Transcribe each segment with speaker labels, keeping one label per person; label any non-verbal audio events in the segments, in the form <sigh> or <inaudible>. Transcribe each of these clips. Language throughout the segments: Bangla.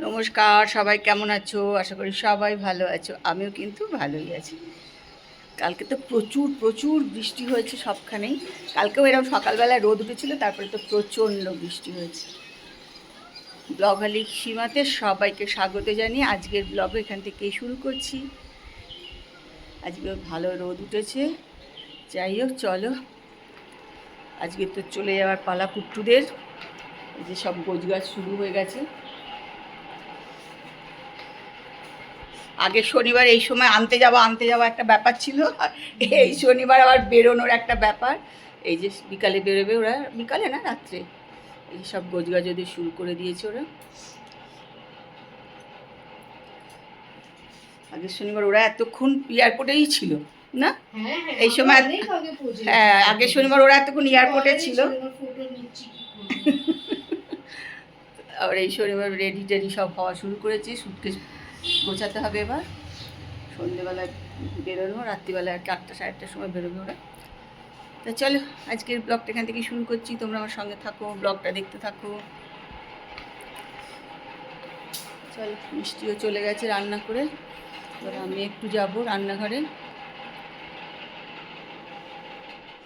Speaker 1: নমস্কার, সবাই কেমন আছো? আশা করি সবাই ভালো আছো। আমিও কিন্তু ভালোই আছি। কালকে তো প্রচুর প্রচুর বৃষ্টি হয়েছে সবখানেই। কালকেও এরকম সকালবেলায় রোদ উঠেছিল, তারপরে তো প্রচণ্ড বৃষ্টি হয়েছে। ব্লগ হালি সীমাতে সবাইকে স্বাগত জানিয়ে আজকের ব্লগ এখান থেকেই শুরু করছি। আজকে ভালো রোদ উঠেছে। যাই হোক, চলো আজকে তো চলে যাওয়ার পালা কুট্টুদের। যে সব গোছ গাছ শুরু হয়ে গেছে। আগে শনিবার এই সময় আনতে যাব, আনতে যাওয়া একটা ব্যাপার ছিল। এই শনিবার আবার বেরোনোর একটা ব্যাপার। এই যে বিকালে বেরোবে ওরা, বিকালে না রাত্রে? এই সব গোছগাছ ওদের শুরু করে দিয়েছে ওরা। আগের শনিবার ওরা এতক্ষণ এয়ারপোর্টেই ছিল। না?
Speaker 2: হ্যাঁ, হ্যাঁ,
Speaker 1: এই সময়-
Speaker 2: আগে
Speaker 1: হ্যাঁ আগের শনিবার ওরা এতক্ষণ এয়ারপোর্টে ছিল।
Speaker 2: কি। <laughs>
Speaker 1: আর এই শনিবার রেডি টেডি সব হওয়া শুরু করেছি সুটকেস গোছাতে হবে এবার। সন্ধেবেলায় বেরোনো রাত্রিবেলায় আর চারটা সাড়ে আটটার সময় বেরোবে ওরা। তা চলো আজকের ব্লগটা এখান থেকে শুরু করছি। তোমরা আমার সঙ্গে থাকো ব্লগটা দেখতে থাকো। চলো মিষ্টিও চলে গেছে রান্না করে। এবার আমি একটু যাব রান্নাঘরে।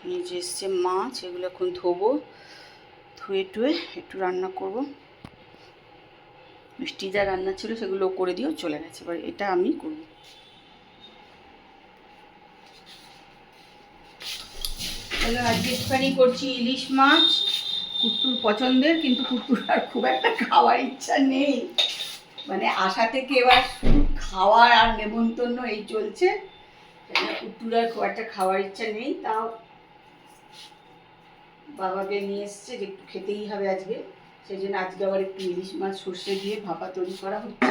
Speaker 1: নিচে এসছে মাছ, এগুলো এখন ধোবো, ধুয়ে টুয়ে একটু রান্না করব। মিষ্টি যা রান্না ছিল সেগুলো করে দিয়েও চলে গেছে, এবার এটা আমি করব। আজকে একটুখানি করছি ইলিশ মাছ, কুট্টুর পছন্দের, কিন্তু কুট্টুর আর খুব একটা খাওয়ার ইচ্ছা নেই। মানে আশা থেকে এবার খাওয়ার আর নেমন্তন্ন এই চলছে। কুট্টুর আর খুব একটা খাওয়ার ইচ্ছা নেই, তাও বাবাকে নিয়ে এসছে যে একটু খেতেই হবে আজকে। সেই জন্য আজকে আবার একটু ইলিশ মাছ সর্ষে দিয়ে ভাপা তৈরি করা হচ্ছে।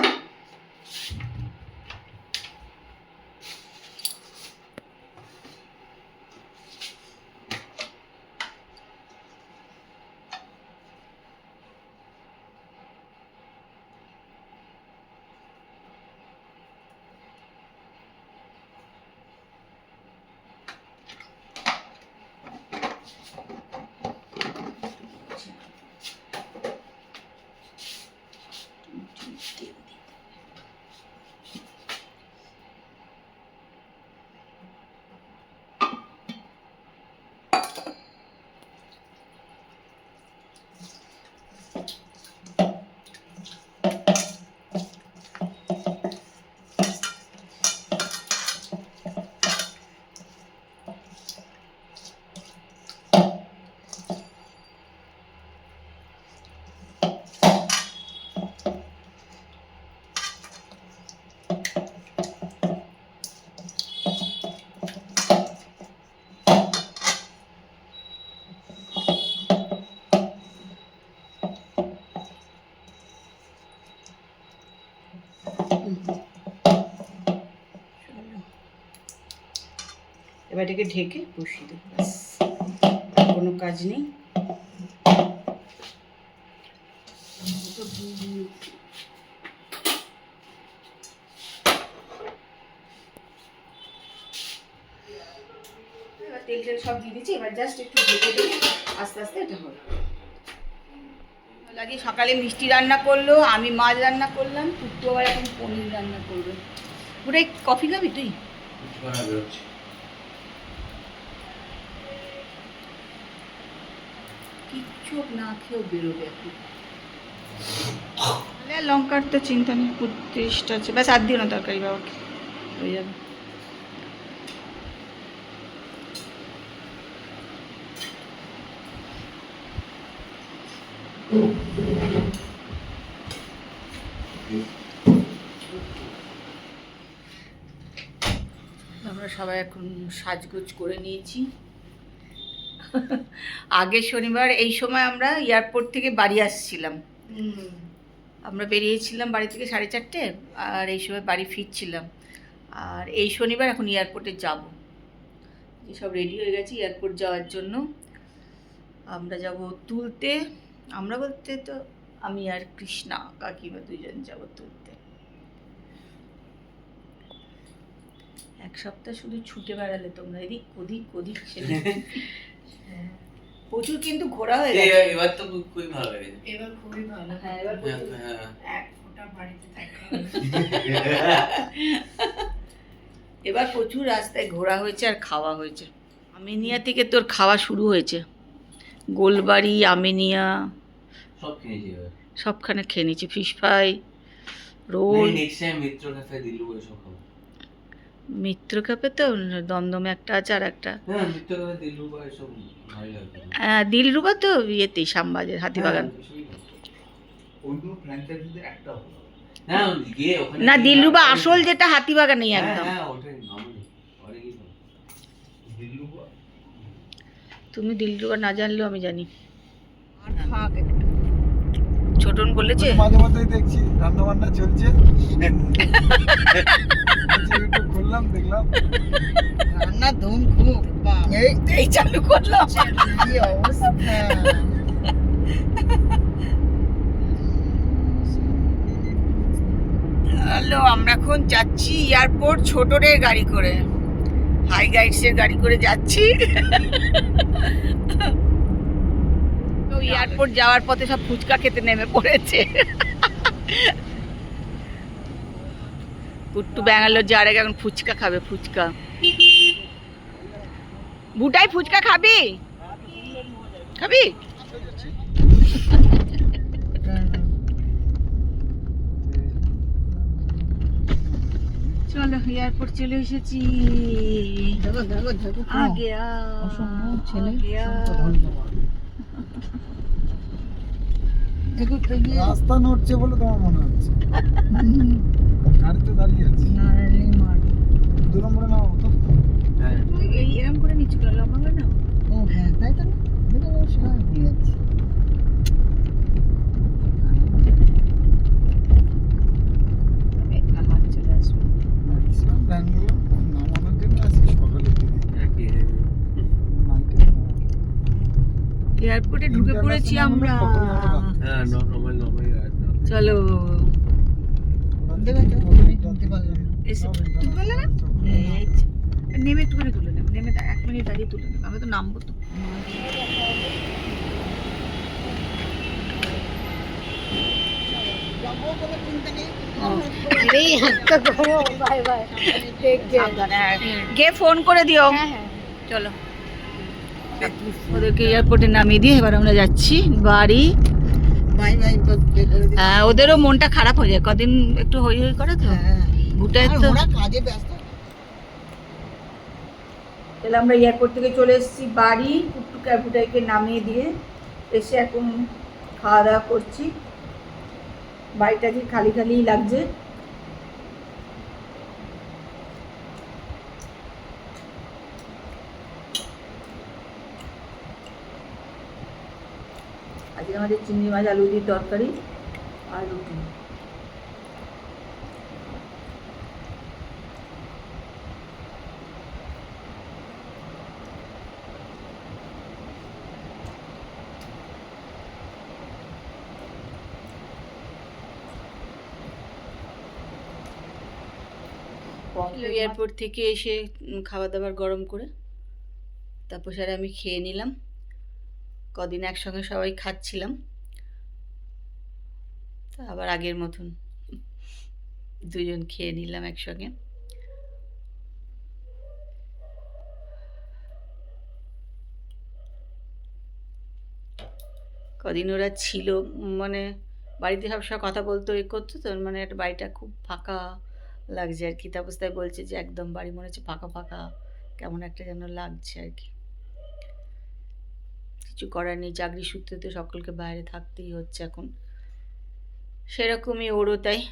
Speaker 1: এবার এটাকে ঢেকে বসিয়ে দেবো কোনো কাজ নেই। তেল টেল সব দিয়ে দিচ্ছি, এবার জাস্ট একটু ঢেকে দেবো আস্তে আস্তে এটা হবে। লাগে সকালে মিষ্টি রান্না করল, আমি মাছ রান্না করলাম, কুট্টু আবার এখন পনির রান্না করবে। পুরাই কফি খাবি তুই? কিচ্ছু না খেয়েও বেরোবে এখন লঙ্কার তো চিন্তা নেই, পঁয়ত্রিশটা আছে। ব্যাস, আর দিও না তরকারি বাবাকে হয়ে যাবে। আমরা সবাই এখন সাজগোজ করে নিয়েছি। আগের শনিবার এই সময় আমরা এয়ারপোর্ট থেকে বাড়ি আসছিলাম। আমরা বেরিয়েছিলাম বাড়ি থেকে সাড়ে চারটে আর এই সময় বাড়ি ফিরছিলাম। আর এই শনিবার এখন এয়ারপোর্টে যাব। সব রেডি হয়ে গেছি এয়ারপোর্ট যাওয়ার জন্য। আমরা যাব তুলতে। আমরা বলতে তো আমি আর কৃষ্ণা কাকিমা দুজন যাব তুলতে। এক সপ্তাহ শুধু ছুটে বেড়ালে তোমরা এদিক ওদিক ওদিক সেদিক। <laughs> প্রচুর কিন্তু ঘোরা হয়ে গেছে।
Speaker 3: এবার- তো খুবই ভালো লেগেছে।
Speaker 2: এবার খুবই ভালো।
Speaker 1: হ্যাঁ এবার প্রচুর।
Speaker 3: হ্যাঁ, হ্যাঁ।
Speaker 2: এক ফোঁটা বাড়িতে থাকে <laughs>
Speaker 1: এবার প্রচুর রাস্তায় ঘোরা হয়েছে আর খাওয়া হয়েছে। আমিনিয়া থেকে তোর খাওয়া শুরু হয়েছে। গোলবাড়ি আমিনিয়া।
Speaker 3: সব কিনেছি
Speaker 1: সবখানে খেয়ে নিয়েছি। Fish fry roll.
Speaker 3: Next time Mitra cafe এসব খাব।
Speaker 1: মিত্র কাপে তো দমদমে একটা আছে আর একটা।
Speaker 3: হ্যাঁ
Speaker 1: আহ, দিলরুবা তো ইয়েতেই শ্যামবাজার হাতিবাগান।
Speaker 3: হ্যাঁ,
Speaker 4: হলো।
Speaker 3: না
Speaker 1: দিলরুবা আসল যেটা হাতিবাগানেই
Speaker 3: হ্যাঁ,
Speaker 1: একদম।
Speaker 3: হ্যাঁ
Speaker 1: তুমি দিলরুবা না জানলেও আমি জানি। ছোটন বলেছে?
Speaker 5: মাঝে মধ্যেই দেখছি রান্না বান্না চলছে। <laughs>
Speaker 2: রান্না ধুম খুব
Speaker 1: এই এই চালু করলাম
Speaker 2: কি অবস্থা।
Speaker 1: হ্যালো আমরা এখন যাচ্ছি এয়ারপোর্ট ছোটনের গাড়ি করে। হাই গাইডসের গাড়ি করে যাচ্ছি। তো এয়ারপোর্ট যাওয়ার পথে সব ফুচকা খেতে নেমে পড়েছে। পুট্টু ব্যাঙ্গালোর যাওয়ার আগে এখন ফুচকা খাবে ফুচকা। বুটাই ফুচকা খাবি? খাবি? চলো এয়ারপোর্ট চলে এসেছি।
Speaker 2: ছেলে
Speaker 5: রাস্তা নড়ছে বলে তোমার মনে হচ্ছে। <laughs> গাড়িতে দাঁড়িয়ে আছে।
Speaker 2: নাড়ালেই মারবে
Speaker 5: দু নম্বরে নাও তো?
Speaker 3: হ্যাঁ।
Speaker 1: তুই এই এরকম করে নিচু গেল লম্বা না
Speaker 2: ও হ্যাঁ তাই তো না? দেখো সময় হয়ে যাচ্ছে।
Speaker 1: এয়ারপোর্টে ঢুকে পড়েছি আমরা।
Speaker 3: হ্যাঁ নর্মাল নর্মাল।
Speaker 1: চলো।
Speaker 2: দেখো তুলতে
Speaker 1: পারলে না। নেমে একটুখানি তুলে নেব নেমে এক মিনিট দাঁড়িয়ে তুলে নেব আমি তো নামবো তো। সাবধানে, হ্যাঁ। গিয়ে ফোন করে দিও। চলো। ওদেরকে এয়ারপোর্টে নামিয়ে দিয়ে এবার আমরা যাচ্ছি বাড়ি।
Speaker 2: বাই বাই
Speaker 1: ওদেরও মনটা খারাপ হয়ে যায়। কদিন একটু হই হই করে তো।
Speaker 2: হ্যাঁ।
Speaker 1: ভুটায় তো
Speaker 2: ওরা কাজে ব্যস্ত।
Speaker 1: তাহলে আমরা এয়ারপোর্ট থেকে চলে এসেছি বাড়ি টুকটুক নামিয়ে দিয়ে এসে এখন খাওয়া দাওয়া করছি। বাড়িটা কি খালি খালি লাগছে। আজকে আমাদের চিংড়ি মাছ আলু দিয়ে তরকারি আর রুটি। এয়ারপোর্ট থেকে এসে খাবার দাবার গরম করে, তারপর স্যার আমি খেয়ে নিলাম। কদিন একসঙ্গে সবাই খাচ্ছিলাম। তা আবার আগের মতন দুজন খেয়ে নিলাম একসঙ্গে। কদিন ওরা ছিল মানে বাড়িতে সবসময় কথা বলতো এ করতো, তো মানে একটা বাড়িটা খুব ফাঁকা। লাগছে আর কি। তা অবস্থায় বলছে যে একদম বাড়ি মনে হচ্ছে ফাঁকা ফাঁকা, কেমন একটা যেন লাগছে আর কি। কিছু করার নেই চাকরি সূত্রে তো সকলকে বাইরে থাকতেই হচ্ছে এখন। সেরকমই ওরও তাই।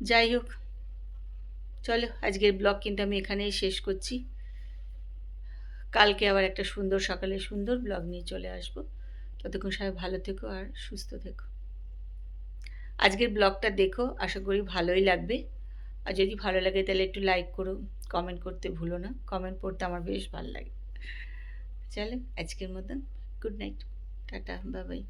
Speaker 1: যাই হোক, চলো আজকের ব্লগ কিন্তু আমি এখানেই শেষ করছি। কালকে আবার একটা সুন্দর সকালে সুন্দর ব্লগ নিয়ে চলে আসব। ততক্ষণ সবাই ভালো থেকো আর সুস্থ থেকো। আজকের ব্লগটা দেখো, আশা করি ভালোই লাগবে। আর যদি ভালো লাগে তাহলে একটু লাইক করো কমেন্ট করতে ভুলো না। কমেন্ট পড়তে আমার বেশ ভালো লাগে। চলো, আজকের মতন good night tata bye bye